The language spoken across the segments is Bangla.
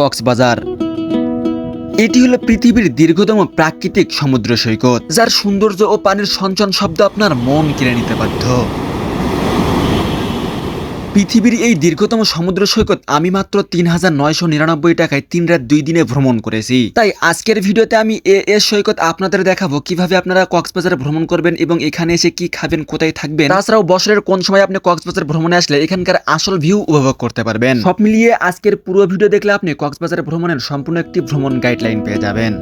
কক্সবাজার। এটি হলো পৃথিবীর দীর্ঘতম প্রাকৃতিক সমুদ্র সৈকত, যার সৌন্দর্য ও পানির সঞ্চন শব্দ আপনার মন কেড়ে নিতে বাধ্য। পৃথিবীর এই দীর্ঘতম সমুদ্র সৈকত আমি মাত্র তিন হাজার নয়শো নিরানব্বই টাকায় তিন রাত দুই দিনে ভ্রমণ করেছি। তাই আজকের ভিডিওতে আমি এ এস সৈকত আপনাদের দেখাবো, কীভাবে আপনারা কক্সবাজার ভ্রমণ করবেন এবং এখানে এসে কি খাবেন, কোথায় থাকবেন, তাছাড়াও বছরের কোন সময় আপনি কক্সবাজার ভ্রমণে আসলে এখানকার আসল ভিউ উপভোগ করতে পারবেন। সব মিলিয়ে আজকের পুরো ভিডিও দেখলে আপনি কক্সবাজার ভ্রমণের সম্পূর্ণ একটি ভ্রমণ গাইডলাইন পেয়ে যাবেন।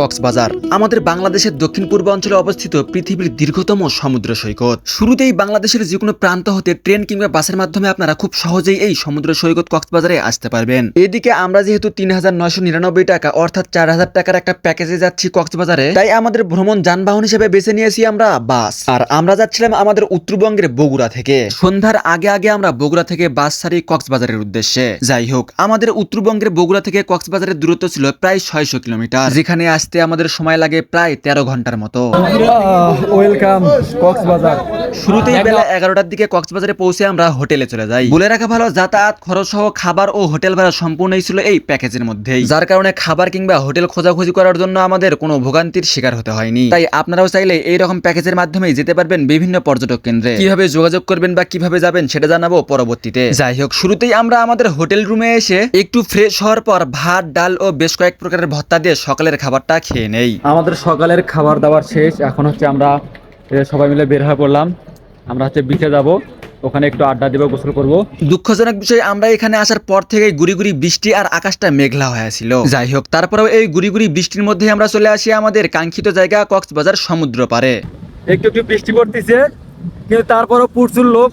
কক্সবাজার। আমাদের বাংলাদেশের দক্ষিণ পূর্ব অঞ্চলে অবস্থিত পৃথিবীর দীর্ঘতম সমুদ্র সৈকত। শুরুতেই বাংলাদেশের যে কোনো প্রান্ত হতে ট্রেন কিংবা বাসের মাধ্যমে আপনারা খুব সহজেই এই সমুদ্র সৈকত কক্সবাজারে আসতে পারবেন। এদিকে আমরা যেহেতু তিন হাজার নয়শো নিরানব্বই টাকা, অর্থাৎ চার হাজার টাকার একটা প্যাকেজে যাচ্ছি কক্সবাজারে, তাই আমাদের ভ্রমণ যানবাহন হিসেবে বেছে নিয়েছি আমরা বাস। আর আমরা যাচ্ছিলাম আমাদের উত্তরবঙ্গের বগুড়া থেকে। সন্ধ্যার আগে আগে আমরা বগুড়া থেকে বাস ছাড়ি কক্সবাজারের উদ্দেশ্যে। যাই হোক, আমাদের উত্তরবঙ্গের বগুড়া থেকে কক্সবাজারের দূরত্ব ছিল প্রায় ছয়শো কিলোমিটার, যেখানে আসতে আমাদের সময় লাগে প্রায় তেরো ঘণ্টার মতো। ওয়েলকাম কক্সবাজার। শুরুতেই বেলা এগারোটার দিকে কক্সবাজারে পৌঁছে আমরা হোটেলে চলে যাই। বলে রাখা ভালো যাতায়াত খরচ সহ খাবার ও হোটেল ভাড়া সম্পূর্ণই ছিল এই প্যাকেজের মধ্যেই। যার কারণে খাবার কিংবা হোটেল খোঁজাখুঁজি করার জন্য আমাদের কোনো ভোগান্তির শিকার হতে হয়নি। তাই আপনারাও চাইলে এই রকম প্যাকেজের মাধ্যমেই যেতে পারবেন বিভিন্ন পর্যটক কেন্দ্রে। কীভাবে যোগাযোগ করবেন বা কীভাবে যাবেন সেটা জানাব পরবর্তীতে। যাই হোক শুরুতেই আমরা আমাদের হোটেল রুমে এসে একটু ফ্রেশ হওয়ার পর ভাত ডাল ও বেশ কয়েক প্রকারের ভত্তা দিয়ে সকালের খাবারটা খেয়ে নেই। আমাদের সকালের খাবার দাবার শেষ এখন হচ্ছে আমরা সবাই মিলে বের হয়ে পড়লাম। আমরা হচ্ছে বিচে যাব। ওখানে একটু আড্ডা দিব গোসল করব। দুঃখজনক বিষয় আমরা এখানে আসার পর থেকে গুড়ি গুড়ি বৃষ্টি আর আকাশটা মেঘলা হয়ে হয়েছিল যাই হোক তারপরেও এই গুড়ি গুড়ি বৃষ্টির মধ্যে আমরা চলে আসি আমাদের কাঙ্ক্ষিত জায়গা কক্সবাজার সমুদ্র পারে একটু একটু বৃষ্টি পড়তেছে কিন্তু তারপরও প্রচুর লোক।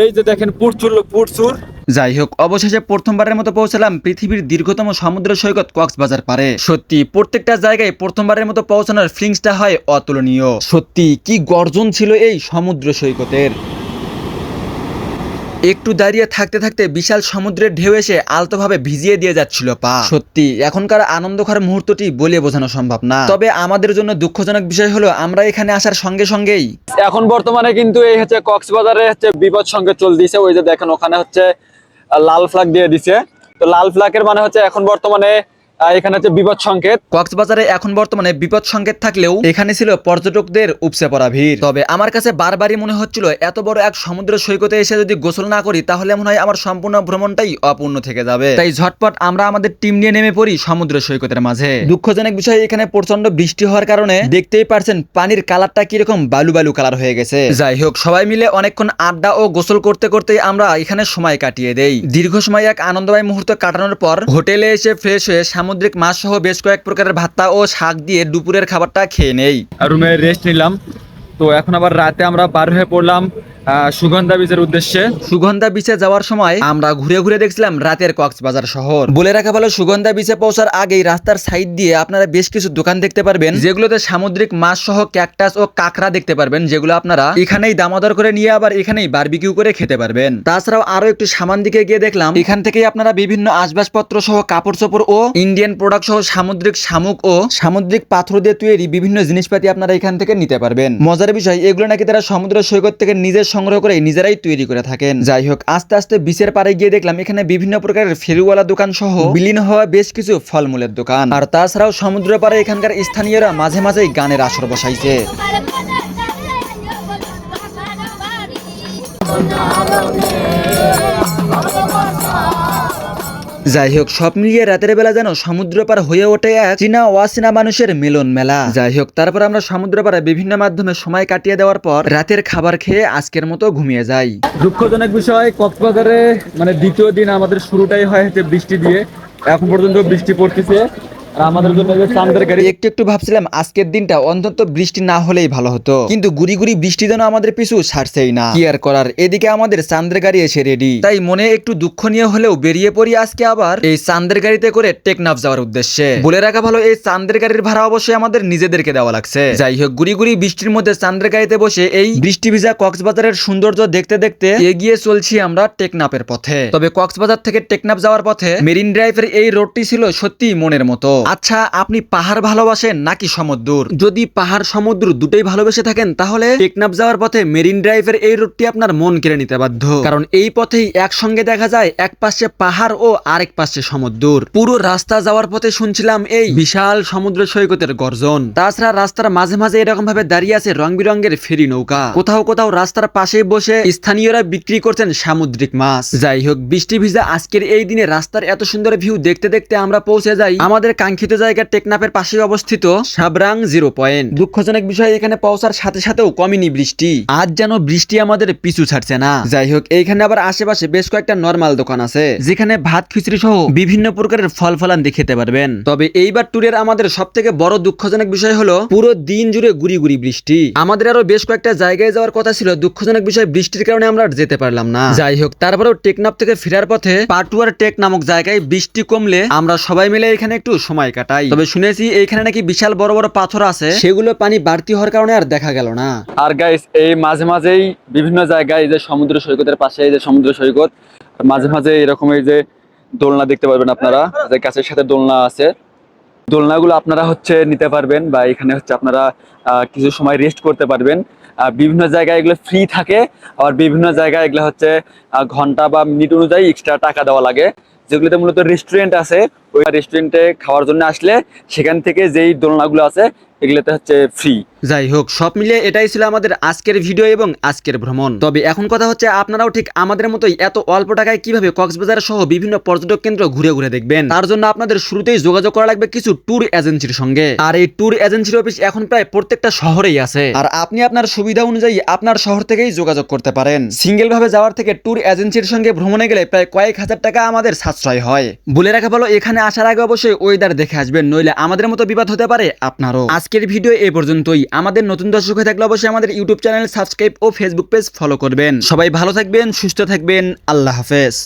এই যে দেখেন প্রচুর লোক প্রচুর। যাই হোক, অবশেষে প্রথমবারের মতো পৌঁছালাম পৃথিবীর দীর্ঘতম সমুদ্র সৈকত কক্সবাজার পারে সত্যি, প্রত্যেকটা জায়গায় প্রথমবারের মতো পৌঁছানোর ফিলিংসটা হয় অতুলনীয়। সত্যি, কি গর্জন ছিল এই সমুদ্র সৈকতের। একটু দাঁড়িয়ে থাকতে থাকতে বিশাল সমুদ্রের ঢেউ এসে আলতোভাবে ভিজিয়ে দিয়ে যাচ্ছিল পা। সত্যি, এখনকার আনন্দকর মুহূর্তটি বলে বোঝানো সম্ভব না। তবে আমাদের জন্য দুঃখজনক বিষয় হলো, আমরা এখানে আসার সঙ্গে সঙ্গেই। এখন বর্তমানে কিন্তু এই হচ্ছে কক্সবাজারে হচ্ছে বিপদ সঙ্গে চল দিয়েছে ওই যে দেখেন, ওখানে হচ্ছে লাল ফ্ল্যাগ দিয়ে দিছে। তো লাল ফ্ল্যাগের মানে হচ্ছে এখন বর্তমানে এখানে হচ্ছে বিপদ সংকেত। কক্সবাজারে এখন বর্তমানে বিপদ সংকেত থাকলেও এখানে ছিল পর্যটকদের উপচে পড়া ভিড়। তবে আমার কাছে বারবারই মনে হচ্ছিল, এত বড় এক সমুদ্র সৈকতে এসে যদি গোসল না করি, তাহলে মনে হয় আমার সম্পূর্ণ ভ্রমণটাই অপূর্ণ থেকে যাবে। তাই ঝটপট আমরা আমাদের টিম নিয়ে নেমে পড়ি সমুদ্র সৈকতের মাঝে। দুঃখজনক বিষয়, এখানে প্রচণ্ড বৃষ্টি হওয়ার কারণে দেখতেই পারছেন পানির কালারটা কীরকম বালু বালু কালার হয়ে গেছে। যাই হোক, সবাই মিলে অনেকক্ষণ আড্ডা ও গোসল করতে করতে আমরা এখানে সময় কাটিয়ে দেই। দীর্ঘ সময় এক আনন্দময় মুহূর্ত কাটানোর পর হোটেলে এসে ফ্রেশ হয়ে সামুদ্রিক মাছ সহ বেশ কয়েক প্রকারের ভাত্তা ও শাক দিয়ে দুপুরের খাবারটা খেয়ে নেই। রুমে রেস্ট নিলাম। তো এখন আবার রাতে আমরা বার হয়ে পড়লাম। সুগন্ধা বীজের উদ্দেশ্যে। সুগন্ধা বিচে যাওয়ার সময় আমরা ঘুরে ঘুরে দেখছিলাম রাতের কক্সবাজার শহর। বলে রাখা ভালো, সুগন্ধা বিচে পৌঁছার আগেই রাস্তার সাইড দিয়ে আপনারা বেশ কিছু দোকান দেখতে পারবেন, যেগুলোতে সামুদ্রিক মাছ সহ ক্যাকটাস ও কাঁকড়া দেখতে পারবেন, যেগুলো আপনারা এখানেই দামাদর করে নিয়ে আবার এখানেই বারবিকিউ করে খেতে পারবেন। তাছাড়াও আরও একটু সামান দিকে গিয়ে দেখলাম, এখান থেকেই আপনারা বিভিন্ন আসবাসপত্র সহ কাপড় চোপড় ও ইন্ডিয়ান প্রোডাক্ট সহ সামুদ্রিক শামুক ও সামুদ্রিক পাথর দিয়ে তৈরি বিভিন্ন জিনিসপাতি আপনারা এখান থেকে নিতে পারবেন। মজার বিষয়, এগুলো নাকি তারা সমুদ্র সৈকত থেকে নিজের সংগ্রহ করে নিজেরাই তৈরি করে থাকেন। যাই হোক আস্তে আস্তে বিচের পারে গিয়ে দেখলাম এখানে বিভিন্ন প্রকারের ফেরুওয়ালা দোকান সহ বিলীন হওয়া বেশ কিছু ফলমূলের দোকান। আর তাছাড়াও সমুদ্র পারে এখানকার স্থানীয়রা মাঝে মাঝেই গানের আসর বসাইছে। যাই হোক সব মিলিয়ে রাতের বেলা যেন সমুদ্র পার হয়ে ওঠে এক চীনা অচীনা মানুষের মিলন মেলা যাই হোক তারপর আমরা সমুদ্র পারে বিভিন্ন মাধ্যমে সময় কাটিয়ে দেওয়ার পর রাতের খাবার খেয়ে আজকের মতো ঘুমিয়ে যাই। দুঃখজনক বিষয়, কক্সবাজারে মানে দ্বিতীয় দিন আমাদের শুরুটাই হয় হচ্ছে বৃষ্টি দিয়ে। এখন পর্যন্ত বৃষ্টি পড়তেছে। একটু একটু ভাবছিলাম, আজকের দিনটা অন্তত বৃষ্টি না হলেই ভালো হতো। কিন্তু গুড়ি গুড়ি বৃষ্টি যেন আমাদের পিছু ছাড়ছেই না। কি আর করার? এদিকে আমাদের গাড়ি এসে রেডি তাই মনে একটু দুঃখ নিয়ে হলেও বেরিয়ে পড়ি আজকে আবার এই গাড়িতে করে টেকনাফ যাওয়ার উদ্দেশ্যে। বলে রাখা ভালো, এই গাড়ির ভাড়া অবশ্যই আমাদের নিজেদেরকে দেওয়া লাগছে। যাই হোক, গুড়ি গুড়ি বৃষ্টির মধ্যে গাড়িতে বসে এই বৃষ্টি ভিজা কক্সবাজারের সৌন্দর্য দেখতে দেখতে এগিয়ে চলছি আমরা টেকনাফের পথে। তবে কক্সবাজার থেকে টেকনাফ যাওয়ার পথে মেরিন ড্রাইভের এই রোডটি ছিল সত্যি মনের মতো। আচ্ছা আপনি পাহাড় ভালোবাসেন নাকি সমুদ্র? যদি পাহাড়, সমুদ্র দুটোই ভালোবেসে থাকেন, তাহলে টেকনাফ যাওয়ার পথে মেরিন ড্রাইভের এই রুটটি আপনার মন কেড়ে নিতে বাধ্য। কারণ এই পথেই একসঙ্গে দেখা যায়, এক পাশে পাহাড় ও আরেক পাশে সমুদ্র। পুরো রাস্তা যাওয়ার পথে শুনছিলাম এই বিশাল সমুদ্র সৈকতের গর্জন। তাছাড়া রাস্তার মাঝে মাঝে এরকম ভাবে দাঁড়িয়ে আছে রং বিরঙ্গের ফেরি নৌকা। কোথাও কোথাও রাস্তার পাশে বসে স্থানীয়রা বিক্রি করছেন সামুদ্রিক মাছ। যাই হোক, বৃষ্টি ভিজা আজকের এই দিনে রাস্তার এত সুন্দর ভিউ দেখতে দেখতে আমরা পৌঁছে যাই আমাদের কাঙ্ক্ষিত জায়গা টেকনাফের পাশে অবস্থিত সাবরাং জিরো পয়েন্ট। দুঃখজনক বিষয়, এখানে পৌঁছার সাথে সাথেও কমেনি বৃষ্টি। আজ যেন বৃষ্টি আমাদের পিছু ছাড়ছে না। যাই হোক, এইখানে আবার আশেপাশে বেশ কয়েকটা নর্মাল দোকান আছে, যেখানে ভাত, খিচুড়ি সহ বিভিন্ন প্রকারের ফল ফলান খেতে পারবেন। তবে এইবার ট্যুরের আমাদের সব থেকে বড় দুঃখজনক বিষয় হলো, পুরো দিন জুড়ে গুড়ি গুড়ি বৃষ্টি। আমাদের আরও বেশ কয়েকটা জায়গায় যাওয়ার কথা ছিল, দুঃখজনক বিষয়, বৃষ্টির কারণে আমরা আর যেতে পারলাম না। যাই হোক, তারপরেও টেকনাফ থেকে ফেরার পথে পাটুয়ার টেক নামক জায়গায় বৃষ্টি কমলে আমরা সবাই মিলে এখানে একটু সময় কাটাই। তবে শুনেছি এইখানে নাকি বিশাল বড় বড় পাথর আছে। সেগুলো পানি বাড়তি হওয়ার কারণে আর দেখা গেল না। আর গাইস এই মাঝে মাঝেই বিভিন্ন জায়গায় যে সমুদ্র সৈকতের পাশে যে সমুদ্র সৈকত মাঝে মাঝে এরকম এই যে দোলনা দেখতে পারবেন আপনারা যে গাছের সাথে দোলনা আছে। দোলনাগুলো আপনারা হচ্ছে নিতে পারবেন বা এখানে হচ্ছে আপনারা আহ, কিছু সময় রেস্ট করতে পারবেন। বিভিন্ন জায়গায় এগুলো ফ্রি থাকে আবার বিভিন্ন জায়গায় এগুলো হচ্ছে ঘণ্টা বা মিনিট অনুযায়ী এক্সট্রা টাকা দেওয়া লাগে। যেগুলোতে মূলত রেস্টুরেন্ট আছে ওই রেস্টুরেন্টে খাওয়ার জন্য আসলে সেখান থেকে যেই দোলনাগুলো আছে, এগুলোতে হচ্ছে ফ্রি যাই হোক, সব মিলিয়ে এটাই ছিল আমাদের আজকের ভিডিও এবং আজকের ভ্রমণ। তবে এখন কথা হচ্ছে, আপনারাও ঠিক আমাদের মতোই এত অল্প টাকায় কীভাবে কক্সবাজার সহ বিভিন্ন পর্যটক কেন্দ্র ঘুরে ঘুরে দেখবেন? তার জন্য আপনাদের শুরুতেই যোগাযোগ করা লাগবে কিছু ট্যুর এজেন্সির সঙ্গে। আর এই ট্যুর এজেন্সির অফিস এখন প্রায় প্রত্যেকটা শহরেই আছে। আর আপনি আপনার সুবিধা অনুযায়ী আপনার শহর থেকেই যোগাযোগ করতে পারেন। সিঙ্গেল ভাবে যাওয়ার থেকে ট্যুর এজেন্সির সঙ্গে ভ্রমণে গেলে প্রায় কয়েক হাজার টাকা আমাদের সাশ্রয় হয়। বলে রাখা ভালো, এখানে আসার আগে অবশ্যই ওয়েদার দেখে আসবেন, নইলে আমাদের মতো বিবাদ হতে পারে আপনারও। আজকের ভিডিও এ পর্যন্তই। আমাদের নতুন দর্শক হয়ে থাকলে অবশ্যই আমাদের ইউটিউব চ্যানেল সাবস্ক্রাইব ও ফেসবুক পেজ ফলো করবেন। সবাই ভালো থাকবেন, সুস্থ থাকবেন। আল্লাহ হাফেজ।